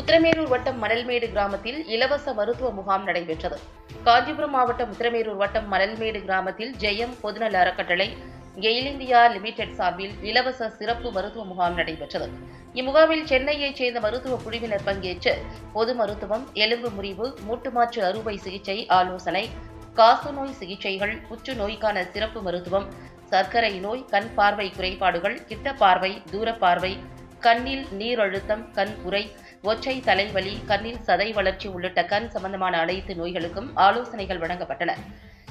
உத்திரமேரூர் வட்டம் மணல்மேடு கிராமத்தில் இலவச மருத்துவ முகாம் நடைபெற்றது. காஞ்சிபுரம் மாவட்டம் உத்திரமேரூர் வட்டம் மணல்மேடு கிராமத்தில் ஜெயம் பொதுநல அறக்கட்டளை கெயில் இந்தியா லிமிடெட் சார்பில் இலவச சிறப்பு மருத்துவ முகாம் நடைபெற்றது. இம்முகாமில் சென்னையைச் சேர்ந்த மருத்துவ குழுவினர் பங்கேற்று பொது மருத்துவம் எலும்பு முறிவு மூட்டுமாற்று அறுவை சிகிச்சை ஆலோசனை காசநோய் சிகிச்சைகள் புற்றுநோய்க்கான சிறப்பு மருத்துவம் சர்க்கரை நோய் கண் பார்வை குறைபாடுகள் கிட்ட பார்வை தூர பார்வை கண்ணில் நீரழுத்தம் கண் உரை ஒற்றை தலைவலி கண்ணில் சதை வளர்ச்சி உள்ளிட்ட கண் சம்பந்தமான அனைத்து நோய்களுக்கும் ஆலோசனைகள் வழங்கப்பட்டன.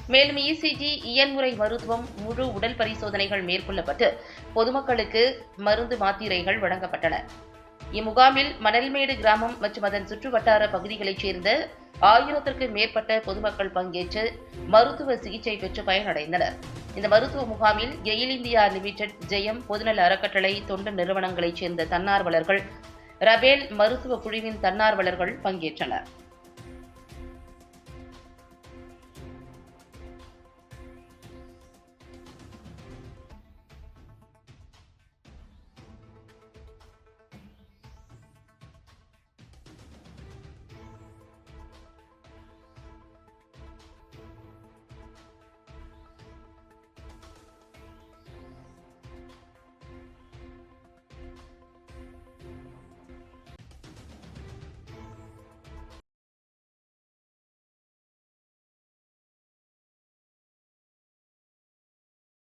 மேலும் இசிஜி இயன்முறை மருத்துவம் முழு உடல் பரிசோதனைகள் மேற்கொள்ளப்பட்டு பொதுமக்களுக்கு மருந்து மாத்திரைகள் வழங்கப்பட்டன. இம்முகாமில் மணல்மேடு கிராமம் மற்றும் அதன் சுற்றுவட்டார பகுதிகளைச் சேர்ந்த ஆயிரத்திற்கும் மேற்பட்ட பொதுமக்கள் பங்கேற்று மருத்துவ சிகிச்சை பெற்று பயனடைந்தனர். இந்த மருத்துவ முகாமில் கெயில் இந்தியா லிமிடெட் ஜெயம் பொதுநல அறக்கட்டளை தொண்டு நிறுவனங்களைச் சேர்ந்த தன்னார்வலர்கள் ரபேல் மருத்துவ குழுவின் தன்னார்வலர்கள் பங்கேற்றனர்.